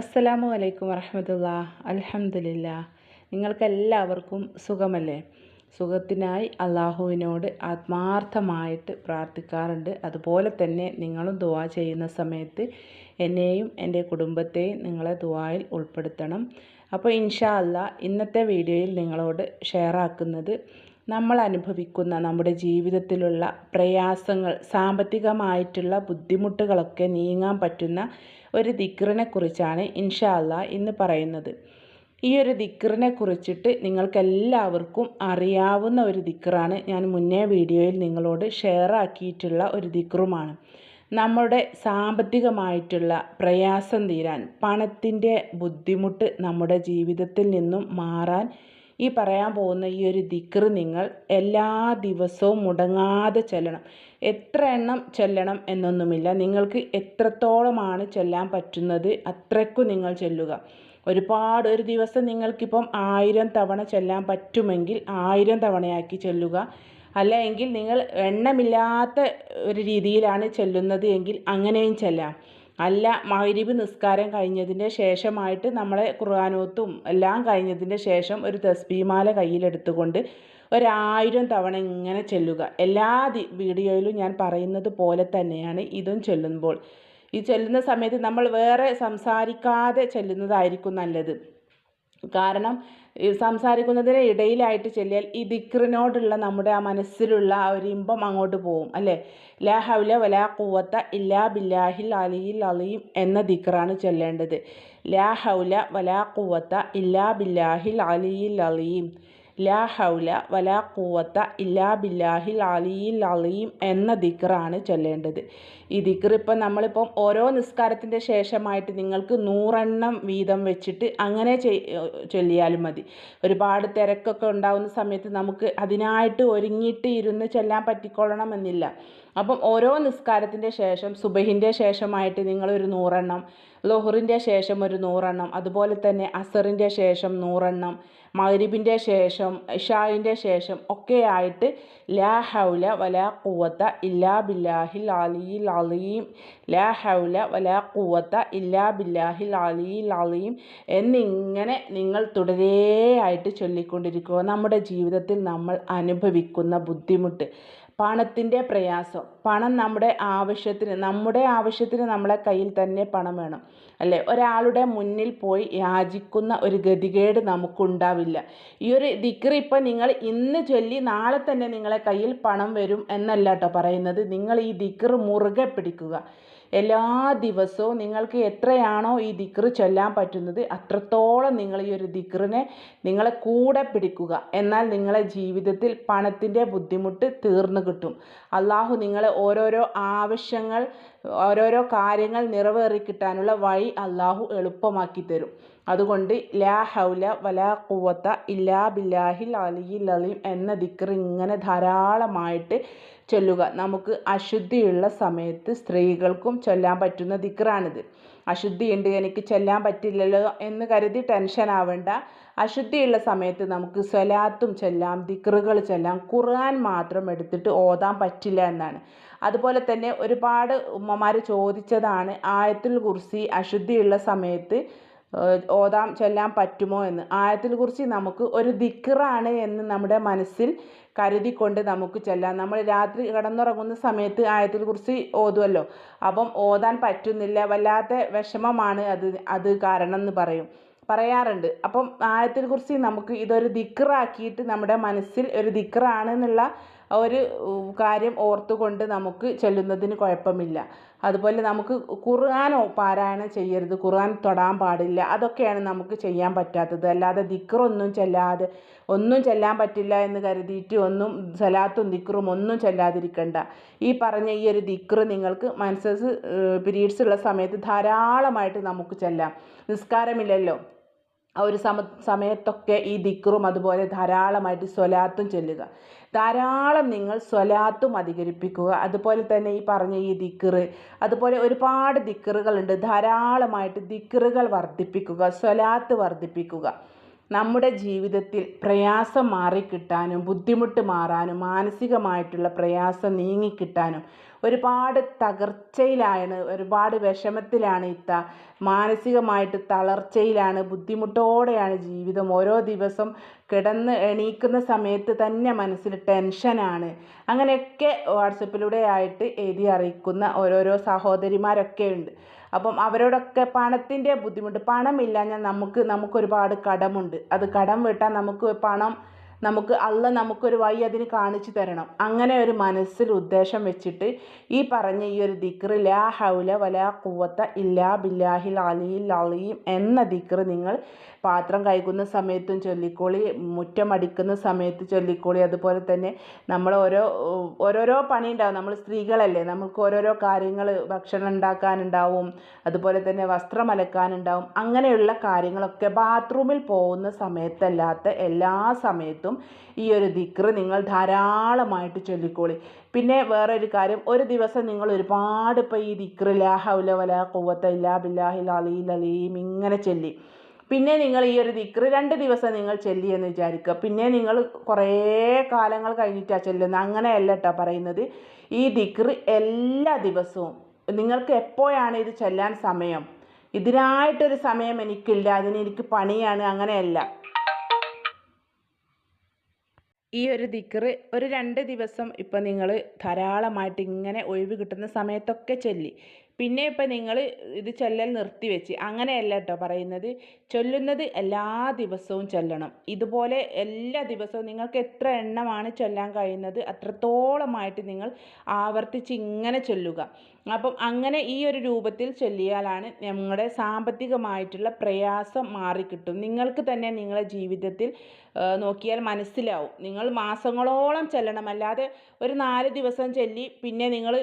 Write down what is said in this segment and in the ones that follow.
അസ്സലാമു അലൈക്കും വറഹമത്തുള്ള. അലഹമില്ല നിങ്ങൾക്കെല്ലാവർക്കും സുഖമല്ലേ? സുഖത്തിനായി അള്ളാഹുവിനോട് ആത്മാർത്ഥമായിട്ട് പ്രാർത്ഥിക്കാറുണ്ട്. അതുപോലെ തന്നെ നിങ്ങളും ദുവാ ചെയ്യുന്ന സമയത്ത് എന്നെയും എന്റെ കുടുംബത്തെയും നിങ്ങളെ ദുവായിൽ ഉൾപ്പെടുത്തണം. അപ്പോൾ ഇൻഷാ അല്ല ഇന്നത്തെ വീഡിയോയിൽ നിങ്ങളോട് ഷെയർ ആക്കുന്നത് നമ്മൾ അനുഭവിക്കുന്ന നമ്മുടെ ജീവിതത്തിലുള്ള പ്രയാസങ്ങൾ സാമ്പത്തികമായിട്ടുള്ള ബുദ്ധിമുട്ടുകളൊക്കെ നീങ്ങാൻ പറ്റുന്ന ഒരു ദിക്റിനെക്കുറിച്ചാണ് ഇൻഷാ അല്ല ഇന്ന് പറയുന്നത്. ഈ ഒരു ദിക്റിനെ കുറിച്ചിട്ട് നിങ്ങൾക്കെല്ലാവർക്കും അറിയാവുന്ന ഒരു ദിക്റാണ് ഞാൻ മുന്നേ വീഡിയോയിൽ നിങ്ങളോട് ഷെയർ ആക്കിയിട്ടുള്ള ഒരു ദിക്റുമാണ്. നമ്മുടെ സാമ്പത്തികമായിട്ടുള്ള പ്രയാസം തീരാൻ പണത്തിന്റെ ബുദ്ധിമുട്ട് നമ്മുടെ ജീവിതത്തിൽ നിന്നും മാറാൻ ഈ പറയാൻ പോകുന്ന ഈ ഒരു ദിക്ർ നിങ്ങൾ എല്ലാ ദിവസവും മുടങ്ങാതെ ചൊല്ലണം. എത്ര എണ്ണം ചൊല്ലണം എന്നൊന്നുമില്ല. നിങ്ങൾക്ക് എത്രത്തോളമാണ് ചൊല്ലാൻ പറ്റുന്നത് അത്രയ്ക്കും നിങ്ങൾ ചൊല്ലുക. ഒരുപാട് ഒരു ദിവസം നിങ്ങൾക്കിപ്പം ആയിരം തവണ ചൊല്ലാൻ പറ്റുമെങ്കിൽ ആയിരം തവണയാക്കി ചൊല്ലുക. അല്ലെങ്കിൽ നിങ്ങൾ എണ്ണമില്ലാത്ത ഒരു രീതിയിലാണ് ചൊല്ലുന്നത് എങ്കിൽ അങ്ങനെയും ചെല്ലാം. അല്ല മഹരിബ് നിസ്കാരം കഴിഞ്ഞതിന്റെ ശേഷമായിട്ട് നമ്മളെ ഖുർആാനോത്തും എല്ലാം കഴിഞ്ഞതിന്റെ ശേഷം ഒരു തസ്ബീമാല കയ്യിലെടുത്തുകൊണ്ട് ഒരായിരം തവണ ഇങ്ങനെ ചെല്ലുക. എല്ലാ വീഡിയോയിലും ഞാൻ പറയുന്നത് പോലെ തന്നെയാണ് ഇതും ചെല്ലുമ്പോൾ. ഈ ചെല്ലുന്ന സമയത്ത് നമ്മൾ വേറെ സംസാരിക്കാതെ ചെല്ലുന്നതായിരിക്കും നല്ലത്. കാരണം സംസാരിക്കുന്നതിന് ഇടയിലായിട്ട് ചെല്ലിയാൽ ഈ ദിക്റിനോടുള്ള നമ്മുടെ ആ മനസ്സിലുള്ള ആ ഒരു ഇമ്പം അങ്ങോട്ട് പോവും അല്ലേ? ലാ ഹൗല വലാ കൂവത്ത ഇല്ലാ ബില്ലാഹിൽ അലിയിൽ അലീം എന്ന ദിക്റാണ് ചൊല്ലേണ്ടത്. ലാ ഹൗല വലാ കൂവത്ത ഇല്ലാ ബില്ലാഹിൽ അലിയിൽ അലീം. ലാ ഹൗല വലാ കൂവത്ത ഇല്ലാ ബില്ലാഹിൽ അലിയിൽ അലീം എന്ന ദിക്റാണ് ചൊല്ലേണ്ടത്. ഈ ദിക്ർ നമ്മളിപ്പം ഓരോ നിസ്കാരത്തിന്റെ ശേഷമായിട്ട് നിങ്ങൾക്ക് നൂറെണ്ണം വീതം വെച്ചിട്ട് അങ്ങനെ ചൊല്ലിയാലും മതി. ഒരുപാട് തിരക്കൊക്കെ ഉണ്ടാകുന്ന സമയത്ത് നമുക്ക് അതിനായിട്ട് ഒരുങ്ങിയിട്ട് ഇരുന്ന് ചൊല്ലാൻ പറ്റിക്കൊള്ളണമെന്നില്ല. അപ്പം ഓരോ നിസ്കാരത്തിന്റെ ശേഷം സുബഹിന്റെ ശേഷമായിട്ട് നിങ്ങളൊരു നൂറെണ്ണം ലോഹറിന്റെ ശേഷം ഒരു നൂറെണ്ണം അതുപോലെ തന്നെ അസറിന്റെ ശേഷം നൂറെണ്ണം മഗ്രിബിന്റെ ശേഷം ഇഷായിന്റെ ശേഷം ഒക്കെ ആയിട്ട് ലാ ഹൗല വലാ കൂവത്ത ഇല്ലാ ബില്ലാഹിൽ അലിയിൽ അലീം ലാ ഹൗല വലാ കൂവത്ത ഇല്ലാ ബില്ലാഹിൽ അലിയിൽ അലീം എന്നിങ്ങനെ നിങ്ങൾ തുടരെയായിട്ട് ചൊല്ലിക്കൊണ്ടിരിക്കുക. നമ്മുടെ ജീവിതത്തിൽ നമ്മൾ അനുഭവിക്കുന്ന ബുദ്ധിമുട്ട്. പണത്തിന്റെ പ്രയാസം. പണം നമ്മുടെ ആവശ്യത്തിന് നമ്മുടെ ആവശ്യത്തിന് നമ്മളെ കയ്യിൽ തന്നെ പണം വേണം. അല്ലേ? ഒരാളുടെ മുന്നിൽ പോയി യാചിക്കുന്ന ഒരു ഗതികേട് നമുക്കുണ്ടാവില്ല. ഈ ഒരു ദിക്ർ ഇപ്പം നിങ്ങൾ ഇന്ന് ചൊല്ലി നാളെ തന്നെ നിങ്ങളെ കയ്യിൽ പണം വരും എന്നല്ല കേട്ടോ പറയുന്നത്. നിങ്ങൾ ഈ ദിക്ർ മുറുകെ പിടിക്കുക. എല്ലാ ദിവസവും നിങ്ങൾക്ക് എത്രയാണോ ഈ ദിക്ർ ചൊല്ലാൻ പറ്റുന്നത് അത്രത്തോളം നിങ്ങൾ ഈ ഒരു ദിക്റിനെ നിങ്ങളെ കൂടെ പിടിക്കുക. എന്നാൽ നിങ്ങളെ ജീവിതത്തിൽ പണത്തിന്റെ ബുദ്ധിമുട്ട് തീർന്നു കിട്ടും. അള്ളാഹു നിങ്ങളെ ഓരോരോ ആവശ്യങ്ങൾ ഓരോരോ കാര്യങ്ങൾ നിറവേറി കിട്ടാനുള്ള വഴി അള്ളാഹു എളുപ്പമാക്കി തരും. അതുകൊണ്ട് ലാ ഹൗല വലാ കുവത്ത ഇല്ലാ ബില്ലാഹിൽ അലിയിൽ അലീം എന്ന ദിക്കർ ഇങ്ങനെ ധാരാളമായിട്ട് ചൊല്ലുക. നമുക്ക് അശുദ്ധിയുള്ള സമയത്ത് സ്ത്രീകൾക്കും ചൊല്ലാൻ പറ്റുന്ന ദിക്കറാണിത് അശുദ്ധിയുണ്ട് എനിക്ക് ചൊല്ലാൻ പറ്റില്ലല്ലോ എന്ന് കരുതി ടെൻഷൻ ആവേണ്ട. അശുദ്ധിയുള്ള സമയത്ത് നമുക്ക് സ്വലാത്തും ചൊല്ലാം ദിക്റുകൾ ചൊല്ലാം ഖുർആൻ മാത്രം എടുത്തിട്ട് ഓതാൻ പറ്റില്ല എന്നാണ്. അതുപോലെ തന്നെ ഒരുപാട് ഉമ്മമാർ ചോദിച്ചതാണ് ആയത്തുൽ കുർസി അശുദ്ധിയുള്ള സമയത്ത് ഓതാം ചൊല്ലാൻ പറ്റുമോ എന്ന്. ആയത്തിനെ കുറിച്ച് നമുക്ക് ഒരു ദിക്കറാണ് എന്ന് നമ്മുടെ മനസ്സിൽ കരുതിക്കൊണ്ട് നമുക്ക് ചൊല്ലാം. നമ്മൾ രാത്രി കിടന്നുറങ്ങുന്ന സമയത്ത് ആയത്തിൽ കുറിച്ച് ഓതുമല്ലോ അപ്പം ഓതാൻ പറ്റുന്നില്ല വല്ലാത്ത വിഷമമാണ് അത് അത് കാരണം എന്ന് പറയും. പറയാറുണ്ട്. അപ്പം ആയത്തിൽ കുറിച്ച് നമുക്ക് ഇതൊരു ദിക്കറാക്കിയിട്ട് നമ്മുടെ മനസ്സിൽ ഒരു ദിക്റാണ് എന്നുള്ള ഒരു കാര്യം ഓർത്തുകൊണ്ട് നമുക്ക് ചൊല്ലുന്നതിന് കുഴപ്പമില്ല. അതുപോലെ നമുക്ക് ഖുർആാനോ പാരായണം ചെയ്യരുത് ഖുർആൻ തൊടാൻ പാടില്ല അതൊക്കെയാണ് നമുക്ക് ചെയ്യാൻ പറ്റാത്തത്. അല്ലാതെ ദിക്റൊന്നും ചെല്ലാതെ ഒന്നും ചെല്ലാൻ പറ്റില്ല എന്ന് കരുതിയിട്ട് ഒന്നും സലാത്തും ദിക്റും ഒന്നും ചെല്ലാതിരിക്കണ്ട. ഈ പറഞ്ഞ ഈ ഒരു ദിക്റ് നിങ്ങൾക്ക് മനസ്സസ് പീരീഡ്സ് ഉള്ള സമയത്ത് ധാരാളമായിട്ട് നമുക്ക് ചെല്ലാം. നിസ്കാരമില്ലല്ലോ. ആ ഒരു സമ സമയത്തൊക്കെ ഈ ദിക്റും അതുപോലെ ധാരാളമായിട്ട് സ്വലാത്തും ചൊല്ലുക. ധാരാളം നിങ്ങൾ സ്വലാത്തും അധികരിപ്പിക്കുക. അതുപോലെ തന്നെ ഈ പറഞ്ഞ ഈ ദിക്റ് അതുപോലെ ഒരുപാട് ദിക്റുകളുണ്ട്. ധാരാളമായിട്ട് ദിക്റുകൾ വർദ്ധിപ്പിക്കുക സ്വലാത്ത് വർദ്ധിപ്പിക്കുക. നമ്മുടെ ജീവിതത്തിൽ പ്രയാസം മാറിക്കിട്ടാനും ബുദ്ധിമുട്ട് മാറാനും മാനസികമായിട്ടുള്ള പ്രയാസം നീങ്ങിക്കിട്ടാനും ഒരുപാട് തകർച്ചയിലാണ് ഒരുപാട് വിഷമത്തിലാണ് ഇത്ത മാനസികമായിട്ട് തളർച്ചയിലാണ് ബുദ്ധിമുട്ടോടെയാണ് ജീവിതം ഓരോ ദിവസം കിടന്ന് എണീക്കുന്ന സമയത്ത് തന്നെ മനസ്സിൽ ടെൻഷനാണ്. അങ്ങനെയൊക്കെ വാട്സപ്പിലൂടെ ആയിട്ട് എഴുതി അറിയിക്കുന്ന ഓരോരോ സഹോദരിമാരൊക്കെ ഉണ്ട്. അപ്പം അവരോടൊക്കെ പണത്തിന്റെ ബുദ്ധിമുട്ട്. പണമില്ല ഞാൻ നമുക്ക് നമുക്കൊരുപാട് കടമുണ്ട്. അത് കടം വീട്ടാൻ നമുക്ക് പണം നമുക്ക് അള്ള നമുക്കൊരു വഴി അതിന് കാണിച്ചു തരണം. അങ്ങനെ ഒരു മനസ്സിൽ ഉദ്ദേശം വെച്ചിട്ട് ഈ പറഞ്ഞ ഈ ഒരു ദിക്ർ ലാ ഹൗല വലാ കുവത്ത ഇല്ലാ ബില്ലാഹിൽ അലിയിൽ അളിയും എന്ന ദിക്ർ നിങ്ങൾ പാത്രം കഴുകുന്ന സമയത്തും ചൊല്ലിക്കോളി മുറ്റമടിക്കുന്ന സമയത്ത് ചൊല്ലിക്കോളി. അതുപോലെ തന്നെ നമ്മൾ ഓരോ ഓരോരോ പണി ഉണ്ടാവും. നമ്മൾ സ്ത്രീകളല്ലേ നമുക്ക് ഓരോരോ കാര്യങ്ങൾ ഭക്ഷണം ഉണ്ടാക്കാനുണ്ടാവും. അതുപോലെ തന്നെ വസ്ത്രം അലക്കാനുണ്ടാവും. അങ്ങനെയുള്ള കാര്യങ്ങളൊക്കെ ബാത്റൂമിൽ പോകുന്ന സമയത്തല്ലാത്ത എല്ലാ സമയത്തും ഈ ഒരു ദിക്റ് നിങ്ങൾ ധാരാളമായിട്ട് ചൊല്ലിക്കോളി. പിന്നെ വേറൊരു കാര്യം ഒരു ദിവസം നിങ്ങൾ ഒരുപാട് ഇപ്പോൾ ഈ ദിക്റ് ലാ ഹൗല വല കൂവത്ത ഇല്ലാ ബില്ലാഹിൽ അലീൽ അലീം ഇങ്ങനെ ചൊല്ലി. പിന്നെ നിങ്ങൾ ഈ ഒരു ദിക്റ് രണ്ട് ദിവസം നിങ്ങൾ ചൊല്ലി എന്ന് വിചാരിക്കുക. പിന്നെ നിങ്ങൾ കുറേ കാലങ്ങൾ കഴിഞ്ഞിട്ടാണ് ചെല്ലുന്നത്. അങ്ങനെയല്ല കേട്ടോ പറയുന്നത്. ഈ ദിക്റ് എല്ലാ ദിവസവും നിങ്ങൾക്ക് എപ്പോഴാണ് ഇത് ചെല്ലാൻ സമയം? ഇതിനായിട്ടൊരു സമയം എനിക്കില്ല. അതിന് എനിക്ക് പണിയാണ്. അങ്ങനെയല്ല. ഈ ഒരു ദിക്റ് ഒരു രണ്ട് ദിവസം ഇപ്പം നിങ്ങൾ ധാരാളമായിട്ട് ഇങ്ങനെ ഒഴിവ് കിട്ടുന്ന സമയത്തൊക്കെ ചൊല്ലി. പിന്നെ ഇപ്പം നിങ്ങൾ ഇത് ചൊല്ലൽ നിർത്തി വെച്ച്. അങ്ങനെയല്ല കേട്ടോ പറയുന്നത്. ചൊല്ലുന്നത് എല്ലാ ദിവസവും ചൊല്ലണം. ഇതുപോലെ എല്ലാ ദിവസവും നിങ്ങൾക്ക് എത്ര എണ്ണമാണ് ചൊല്ലാൻ കഴിയുന്നത് അത്രത്തോളമായിട്ട് നിങ്ങൾ ആവർത്തിച്ച് ഇങ്ങനെ ചൊല്ലുക. അപ്പം അങ്ങനെ ഈ ഒരു രൂപത്തിൽ ചൊല്ലിയാലാണ് നമ്മുടെ സാമ്പത്തികമായിട്ടുള്ള പ്രയാസം മാറിക്കിട്ടും. നിങ്ങൾക്ക് തന്നെ നിങ്ങളുടെ ജീവിതത്തിൽ നോക്കിയാൽ മനസ്സിലാവും. നിങ്ങൾ മാസങ്ങളോളം ചെല്ലണം. അല്ലാതെ ഒരു നാല് ദിവസം ചൊല്ലി പിന്നെ നിങ്ങൾ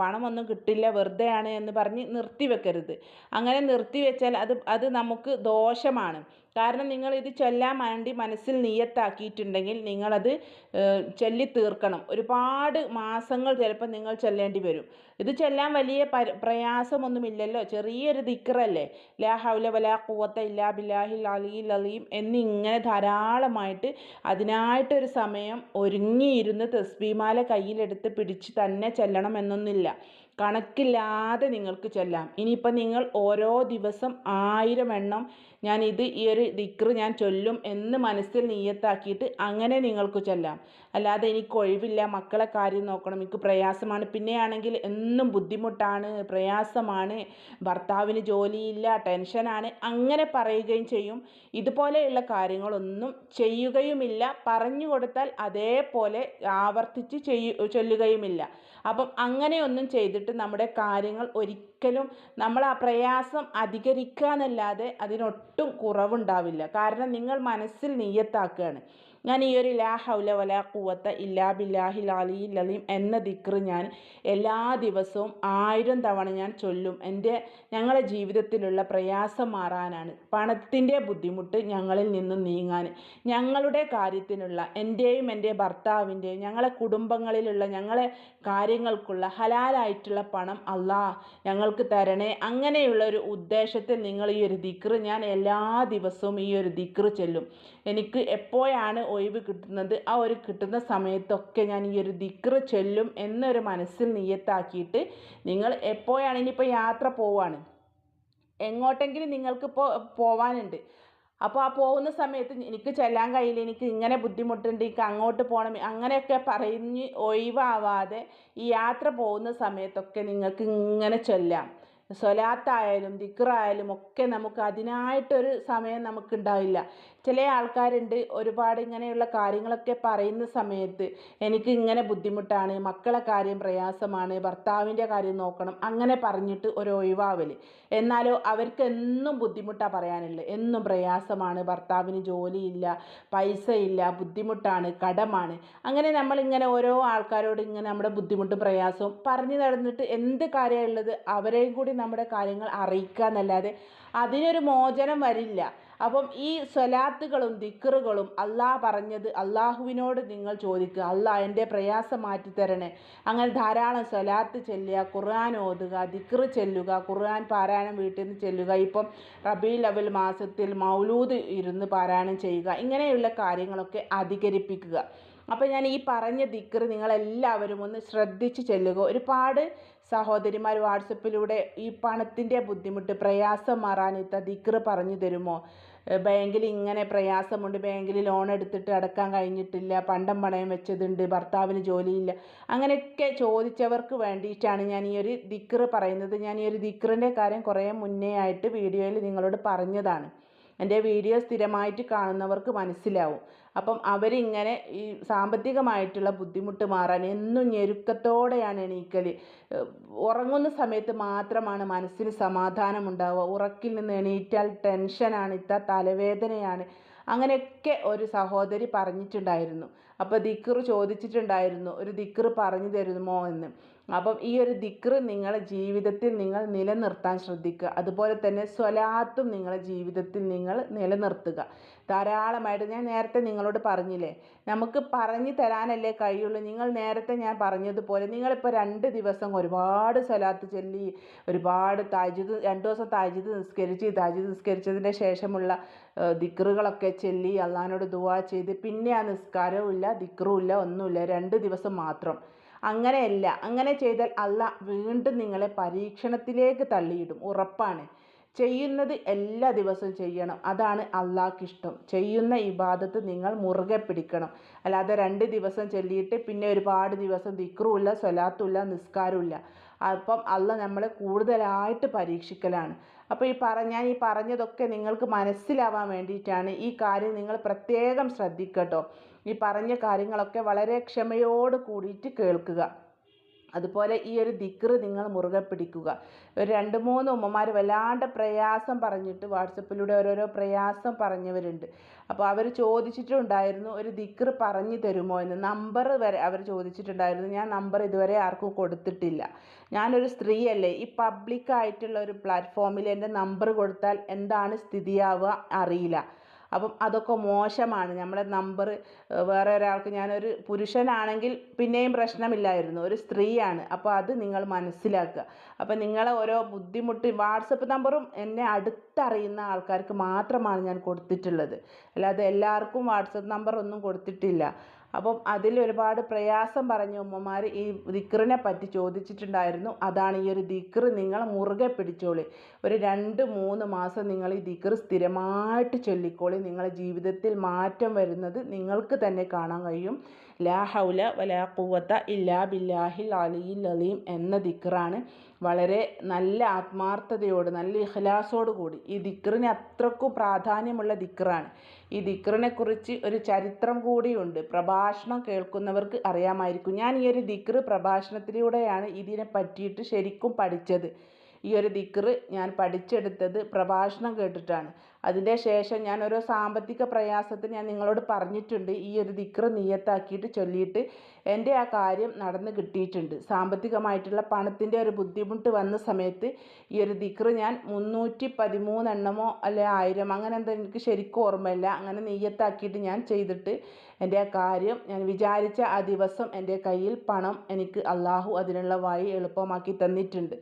പണമൊന്നും കിട്ടില്ല. വെറുതെയാണ് എന്ന് പറഞ്ഞ് നിർത്തി വെക്കരുത്. അങ്ങനെ നിർത്തി വെച്ചാൽ അത് അത് നമുക്ക് ദോഷമാണ്. കാരണം നിങ്ങൾ ഇത് ചൊല്ലാൻ വേണ്ടി മനസ്സിൽ നിയത്താക്കിയിട്ടുണ്ടെങ്കിൽ നിങ്ങളത് ചൊല്ലി തീർക്കണം ഒരുപാട് മാസങ്ങൾ ചിലപ്പോൾ നിങ്ങൾ ചൊല്ലേണ്ടി വരും. ഇത് ചൊല്ലാൻ വലിയ പര പ്രയാസമൊന്നുമില്ലല്ലോ. ചെറിയൊരു ദിക്റല്ലേ. ലാ ഹൗല വലാ കൂവത്ത ഇല്ലാ ബില്ലാഹിൽ അലിയിൽ അലീം എന്നിങ്ങനെ ധാരാളമായിട്ട് അതിനായിട്ടൊരു സമയം ഒരുങ്ങിയിരുന്ന് തസ്ബീമാല കയ്യിലെടുത്ത് പിടിച്ച് തന്നെ ചെല്ലണം എന്നൊന്നുമില്ല. കണക്കില്ലാതെ നിങ്ങൾക്ക് ചൊല്ലാം. ഇനിയിപ്പോൾ നിങ്ങൾ ഓരോ ദിവസം ആയിരം എണ്ണം ഞാൻ ഇത് ഈ ഒരു ദിക്ർ ഞാൻ ചൊല്ലും എന്ന് മനസ്സിൽ നീയത്താക്കിയിട്ട് അങ്ങനെ നിങ്ങൾക്ക് ചൊല്ലാം. അല്ലാതെ എനിക്ക് ഒഴിവില്ല മക്കളെ കാര്യം നോക്കണം എനിക്ക് പ്രയാസമാണ്. പിന്നെയാണെങ്കിൽ എന്നും ബുദ്ധിമുട്ടാണ് പ്രയാസമാണ് ഭർത്താവിന് ജോലിയില്ല ടെൻഷനാണ്. അങ്ങനെ പറയുകയും ചെയ്യും. ഇതുപോലെയുള്ള കാര്യങ്ങളൊന്നും ചെയ്യുകയുമില്ല. പറഞ്ഞു കൊടുത്താൽ അതേപോലെ ആവർത്തിച്ച് ചെയ്യു ചൊല്ലുകയുമില്ല. അപ്പം അങ്ങനെയൊന്നും ചെയ്തിട്ട് നമ്മുടെ കാര്യങ്ങൾ ഒരിക്കലും നമ്മൾ ആ പ്രയാസം അധികരിക്കുക എന്നല്ലാതെ അതിനൊട്ടും കുറവുണ്ടാവില്ല. കാരണം നിങ്ങൾ മനസ്സിൽ നീയത്താക്കുകയാണ് ഞാൻ ഈ ഒരു ലാ ഹൗല വലാ കൂവത്ത ഇല്ലാ ബില്ലാഹി ലാലി ലലീം എന്ന ദിക്ർ ഞാൻ എല്ലാ ദിവസവും ആയിരം തവണ ഞാൻ ചൊല്ലും. എന്റെ ഞങ്ങളുടെ ജീവിതത്തിലുള്ള പ്രയാസം മാറാനാണ്. പണത്തിന്റെ ബുദ്ധിമുട്ട് ഞങ്ങളിൽ നിന്ന് നീങ്ങാൻ. ഞങ്ങളുടെ കാര്യത്തിനുള്ള എന്റെയും എന്റെ ഭർത്താവിന്റെയും ഞങ്ങളെ കുടുംബങ്ങളിലുള്ള ഞങ്ങളെ കാര്യങ്ങൾക്കുള്ള ഹലാലായിട്ടുള്ള പണം അല്ലാ ഞങ്ങൾക്ക് തരണേ. അങ്ങനെയുള്ള ഒരു ഉദ്ദേശത്തിൽ നിങ്ങൾ ഈ ഒരു ദിക്ർ ഞാൻ എല്ലാ ദിവസവും ഈ ഒരു ദിക്ർ ചെല്ലും. എനിക്ക് എപ്പോഴാണ് ഒഴിവ് കിട്ടുന്നത് ആ ഒരു കിട്ടുന്ന സമയത്തൊക്കെ ഞാൻ ഈ ഒരു ദിക്റ് ചൊല്ലും എന്നൊരു മനസ്സിൽ നിയത്താക്കിയിട്ട് നിങ്ങൾ എപ്പോഴാണ് ഇനിയിപ്പോൾ യാത്ര പോവാണ്? എങ്ങോട്ടെങ്കിലും നിങ്ങൾക്ക് ഇപ്പോൾ പോവാനുണ്ട്. അപ്പോൾ ആ പോകുന്ന സമയത്ത് എനിക്ക് ചെല്ലാൻ കഴിയില്ല എനിക്ക് ഇങ്ങനെ ബുദ്ധിമുട്ടുണ്ട് എനിക്ക് അങ്ങോട്ട് പോകണം അങ്ങനെയൊക്കെ പറഞ്ഞ് ഒഴിവാവാതെ ഈ യാത്ര പോകുന്ന സമയത്തൊക്കെ നിങ്ങൾക്ക് ഇങ്ങനെ ചൊല്ലാം. സ്വലാത്തായാലും ദിക്റായാലും ഒക്കെ നമുക്ക് അതിനായിട്ടൊരു സമയം നമുക്കുണ്ടാവില്ല. ചില ആൾക്കാരുണ്ട് ഒരുപാട് ഇങ്ങനെയുള്ള കാര്യങ്ങളൊക്കെ പറയുന്ന സമയത്ത് എനിക്ക് ഇങ്ങനെ ബുദ്ധിമുട്ടാണ് മക്കളെ കാര്യം പ്രയാസമാണ് ഭർത്താവിന്റെ കാര്യം നോക്കണം അങ്ങനെ പറഞ്ഞിട്ട് ഒരു ഒഴിവാവൽ എന്നാലോ അവർക്ക് എന്നും ബുദ്ധിമുട്ടാണ് പറയാനുള്ളത് എന്നും പ്രയാസമാണ് ഭർത്താവിന് ജോലിയില്ല പൈസ ഇല്ല ബുദ്ധിമുട്ടാണ് കടമാണ്. അങ്ങനെ നമ്മൾ ഇങ്ങനെ ഓരോ ആൾക്കാരോട് ഇങ്ങനെ നമ്മുടെ ബുദ്ധിമുട്ടും പ്രയാസവും പറഞ്ഞു നടന്നിട്ട് എന്ത് കാര്യമുള്ളത് അവരെയും കൂടി നമ്മുടെ കാര്യങ്ങൾ അറിയിക്കുക എന്നല്ലാതെ അതിനൊരു മോചനം വരില്ല. അപ്പം ഈ സ്വലാത്തുകളും ദിക്കറുകളും അള്ളാഹ് പറഞ്ഞത് അള്ളാഹുവിനോട് നിങ്ങൾ ചോദിക്കുക. അള്ളാഹ് എന്റെ പ്രയാസം മാറ്റി തരണേ അങ്ങനെ ധാരാളം സ്വലാത്ത് ചെല്ലുക ഖുർആൻ ഓതുക ദിക്റ് ചെല്ലുക ഖുർആൻ പാരായണം വീട്ടിൽ നിന്ന് ചെല്ലുക ഇപ്പം റബീ ലവൽ മാസത്തിൽ മൗലൂദ് ഇരുന്ന് പാരായണം ചെയ്യുക ഇങ്ങനെയുള്ള കാര്യങ്ങളൊക്കെ അധികരിപ്പിക്കുക. അപ്പോൾ ഞാൻ ഈ പറഞ്ഞ ദിക്കർ നിങ്ങളെല്ലാവരും ഒന്ന് ശ്രദ്ധിച്ച് ചെല്ലുക. ഒരുപാട് സഹോദരിമാർ വാട്സപ്പിലൂടെ ഈ പണത്തിന്റെ ബുദ്ധിമുട്ട് പ്രയാസം മാറാൻ ഇത്ത ദിക്ർ പറഞ്ഞു തരുമോ? ബാങ്കിൽ ഇങ്ങനെ പ്രയാസമുണ്ട് ബാങ്കിൽ ലോൺ എടുത്തിട്ട് അടക്കാൻ കഴിഞ്ഞിട്ടില്ല പണ്ടം പണയം വെച്ചതുണ്ട് ഭർത്താവിന് ജോലിയില്ല അങ്ങനെയൊക്കെ ചോദിച്ചവർക്ക് വേണ്ടിയിട്ടാണ് ഞാൻ ഈ ഒരു ദിക്ർ പറയുന്നത്. ഞാൻ ഈ ഒരു ദിക്റിന്റെ കാര്യം കുറേ മുന്നേ ആയിട്ട് വീഡിയോയിൽ നിങ്ങളോട് പറഞ്ഞതാണ്. എന്റെ വീഡിയോ സ്ഥിരമായിട്ട് കാണുന്നവർക്ക് മനസ്സിലാവും. അപ്പം അവരിങ്ങനെ ഈ സാമ്പത്തികമായിട്ടുള്ള ബുദ്ധിമുട്ട് മാറാൻ എന്നും ഞെരുക്കത്തോടെയാണ് എണീക്കൽ ഉറങ്ങുന്ന സമയത്ത് മാത്രമാണ് മനസ്സിന് സമാധാനം ഉണ്ടാവുക ഉറക്കിൽ നിന്ന് എണീറ്റാൽ ടെൻഷനാണ് ഇത്ത തലവേദനയാണ്. അങ്ങനെയൊക്കെ ഒരു സഹോദരി പറഞ്ഞിട്ടുണ്ടായിരുന്നു. അപ്പോൾ ദിക്ർ ചോദിച്ചിട്ടുണ്ടായിരുന്നു. ഒരു ദിക്ർ പറഞ്ഞു തരുമോ എന്ന്. അപ്പം ഈ ഒരു ദിക്ർ നിങ്ങളുടെ ജീവിതത്തിൽ നിങ്ങൾ നിലനിർത്താൻ ശ്രദ്ധിക്കുക. അതുപോലെ തന്നെ സ്വലാത്തും നിങ്ങളുടെ ജീവിതത്തിൽ നിങ്ങൾ നിലനിർത്തുക. ധാരാളമായിട്ട് ഞാൻ നേരത്തെ നിങ്ങളോട് പറഞ്ഞില്ലേ നമുക്ക് പറഞ്ഞു തരാനല്ലേ കഴിയുള്ളൂ. നിങ്ങൾ നേരത്തെ ഞാൻ പറഞ്ഞതുപോലെ നിങ്ങളിപ്പോൾ രണ്ട് ദിവസം ഒരുപാട് സ്വലാത്ത് ചൊല്ലി ഒരുപാട് താജിദ് രണ്ട് ദിവസം താജിദ് നിസ്കരിച്ച് താജിദ് നിസ്കരിച്ചതിന്റെ ശേഷമുള്ള ദിക്റുകളൊക്കെ ചൊല്ലി അള്ളഹാനോട് ദുവാ ചെയ്ത് പിന്നെ ആ നിസ്കാരവും ഇല്ല ദിക്റും ഇല്ല ഒന്നുമില്ല. രണ്ട് ദിവസം മാത്രം. അങ്ങനെയല്ല. അങ്ങനെ ചെയ്താൽ അല്ല വീണ്ടും നിങ്ങളെ പരീക്ഷണത്തിലേക്ക് തള്ളിയിടും. ഉറപ്പാണ്. ചെയ്യുന്നത് എല്ലാ ദിവസവും ചെയ്യണം. അതാണ് അള്ളാഹ്ക്കിഷ്ടം ചെയ്യുന്ന ഇബാദത്ത് നിങ്ങൾ മുറുകെ പിടിക്കണം. അല്ലാതെ രണ്ട് ദിവസം ചൊല്ലിയിട്ട് പിന്നെ ഒരുപാട് ദിവസം ദിക്റുമില്ല സ്വലാത്തുമില്ല നിസ്കാരമില്ല അപ്പം അല്ല നമ്മളെ കൂടുതലായിട്ട് പരീക്ഷിക്കലാണ്. അപ്പോൾ ഈ പറ ഞാൻ ഈ പറഞ്ഞതൊക്കെ നിങ്ങൾക്ക് മനസ്സിലാവാൻ വേണ്ടിയിട്ടാണ് ഈ കാര്യം നിങ്ങൾ പ്രത്യേകം ശ്രദ്ധിക്കട്ടോ. ഈ പറഞ്ഞ കാര്യങ്ങളൊക്കെ വളരെ ക്ഷമയോട് കൂടിയിട്ട് കേൾക്കുക. അതുപോലെ ഈ ഒരു ദിക്റ് നിങ്ങൾ മുറുകെ പിടിക്കുക. ഒരു രണ്ട് മൂന്ന് ഉമ്മമാർ വല്ലാണ്ട് പ്രയാസം പറഞ്ഞിട്ട് വാട്സപ്പിലൂടെ ഓരോരോ പ്രയാസം പറഞ്ഞവരുണ്ട്. അപ്പോൾ അവർ ചോദിച്ചിട്ടുണ്ടായിരുന്നു ഒരു ദിക്റ് പറഞ്ഞു തരുമോ എന്ന്. നമ്പർ വരെ അവർ ചോദിച്ചിട്ടുണ്ടായിരുന്നു ഞാൻ നമ്പർ ഇതുവരെ ആർക്കും കൊടുത്തിട്ടില്ല. ഞാനൊരു സ്ത്രീയല്ലേ ഈ പബ്ലിക്കായിട്ടുള്ള ഒരു പ്ലാറ്റ്ഫോമിൽ എന്റെ നമ്പർ കൊടുത്താൽ എന്താണ് സ്ഥിതിയാവുക അറിയില്ല. അപ്പം അതൊക്കെ മോശമാണ്. നമ്മുടെ നമ്പർ വേറെ ഒരാൾക്ക് ഞാനൊരു പുരുഷനാണെങ്കിൽ പിന്നെയും പ്രശ്നമില്ലായിരുന്നു. ഒരു സ്ത്രീയാണ്. അപ്പോൾ അത് നിങ്ങൾ മനസ്സിലാക്കുക. അപ്പോൾ നിങ്ങളെ ഓരോ ബുദ്ധിമുട്ട് വാട്സപ്പ് നമ്പറും എന്നെ അടുത്തറിയുന്ന ആൾക്കാർക്ക് മാത്രമാണ് ഞാൻ കൊടുത്തിട്ടുള്ളത്. അല്ലാതെ എല്ലാവർക്കും വാട്സപ്പ് നമ്പർ ഒന്നും കൊടുത്തിട്ടില്ല. അപ്പം അതിൽ ഒരുപാട് പ്രയാസം പറഞ്ഞ ഉമ്മമാർ ഈ ദിക്റിനെ പറ്റി ചോദിച്ചിട്ടുണ്ടായിരുന്നു. അതാണ് ഈ ഒരു ദിക്ർ നിങ്ങൾ മുറുകെ പിടിച്ചോളി. ഒരു രണ്ട് മൂന്ന് മാസം നിങ്ങൾ ഈ ദിക്ർ സ്ഥിരമായിട്ട് ചൊല്ലിക്കോളി. നിങ്ങളുടെ ജീവിതത്തിൽ മാറ്റം വരുന്നത് നിങ്ങൾക്ക് തന്നെ കാണാൻ കഴിയും. ലാ ഹൗല വലാ കുവത്ത ഇല്ലാ ബില്ലാഹിൽ അലിയിൽ അലീം എന്ന ദിക്റാണ് വളരെ നല്ല ആത്മാർത്ഥതയോട് നല്ല ഇഖ്ലാസോട് കൂടി ഈ ദിക്റിന് അത്രക്കും പ്രാധാന്യമുള്ള ദിക്റാണ്. ഈ ദിക്റിനെ കുറിച്ച് ഒരു ചരിത്രം കൂടിയുണ്ട്. പ്രഭാഷണം കേൾക്കുന്നവർക്ക് അറിയാമായിരിക്കും. ഞാൻ ഈ ഒരു ദിക്റ് പ്രഭാഷണത്തിലൂടെയാണ് ഇതിനെ പറ്റിയിട്ട് ശരിക്കും പഠിച്ചത്. ഈ ഒരു ദിക്ർ ഞാൻ പഠിച്ചെടുത്തത് പ്രഭാഷണം കേട്ടിട്ടാണ്. അതിന്റെ ശേഷം ഞാൻ ഓരോ സാമ്പത്തിക പ്രയാസത്തിന് ഞാൻ നിങ്ങളോട് പറഞ്ഞിട്ടുണ്ട്. ഈ ഒരു ദിക്ർ നിയത്താക്കിയിട്ട് ചൊല്ലിയിട്ട് എന്റെ ആ കാര്യം നടന്ന് കിട്ടിയിട്ടുണ്ട്. സാമ്പത്തികമായിട്ടുള്ള പണത്തിന്റെ ഒരു ബുദ്ധിമുട്ട് വന്ന സമയത്ത് ഈ ഒരു ദിക്ർ ഞാൻ മുന്നൂറ്റി പതിമൂന്നെണ്ണമോ അല്ലെ ആയിരം അങ്ങനെ എന്താ എനിക്ക് ശരിക്കും ഓർമ്മയില്ല. അങ്ങനെ നെയ്യത്താക്കിയിട്ട് ഞാൻ ചെയ്തിട്ട് എന്റെ ആ കാര്യം ഞാൻ വിചാരിച്ച ആ ദിവസം എന്റെ കയ്യിൽ പണം എനിക്ക് അള്ളാഹു അതിനുള്ള വഴി എളുപ്പമാക്കി തന്നിട്ടുണ്ട്.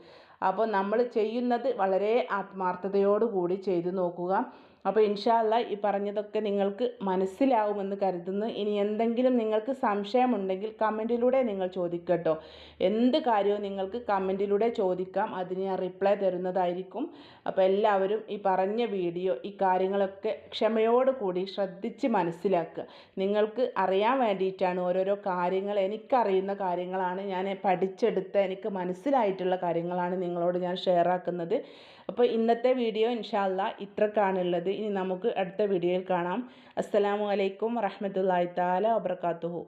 അപ്പോൾ നമ്മൾ ചെയ്യുന്നത് വളരെ ആത്മാർത്ഥതയോടു കൂടി ചെയ്തു നോക്കുക. അപ്പോൾ ഇൻഷാല്ല ഈ പറഞ്ഞതൊക്കെ നിങ്ങൾക്ക് മനസ്സിലാവുമെന്ന് കരുതുന്നു. ഇനി എന്തെങ്കിലും നിങ്ങൾക്ക് സംശയമുണ്ടെങ്കിൽ കമന്റിലൂടെ നിങ്ങൾ ചോദിക്കട്ടോ. എന്ത് കാര്യവും നിങ്ങൾക്ക് കമന്റിലൂടെ ചോദിക്കാം. അതിന് ഞാൻ റിപ്ലൈ തരുന്നതായിരിക്കും. അപ്പോൾ എല്ലാവരും ഈ പറഞ്ഞ വീഡിയോ ഈ കാര്യങ്ങളൊക്കെ ക്ഷമയോടുകൂടി ശ്രദ്ധിച്ച് മനസ്സിലാക്കുക. നിങ്ങൾക്ക് അറിയാൻ വേണ്ടിയിട്ടാണ് ഓരോരോ കാര്യങ്ങൾ എനിക്കറിയുന്ന കാര്യങ്ങളാണ് ഞാൻ പഠിച്ചെടുത്ത എനിക്ക് മനസ്സിലായിട്ടുള്ള കാര്യങ്ങളാണ് നിങ്ങളോട് ഞാൻ ഷെയർ ആക്കുന്നത്. അപ്പോൾ ഇന്നത്തെ വീഡിയോ ഇൻഷാല്ല ഇത്രക്കാണുള്ളത്. ഇനി നമുക്ക് അടുത്ത വീഡിയോയിൽ കാണാം. അസ്സലാമു അലൈക്കും വറഹമത്തല്ലാഹി താല വബർക്കാത്തുഹു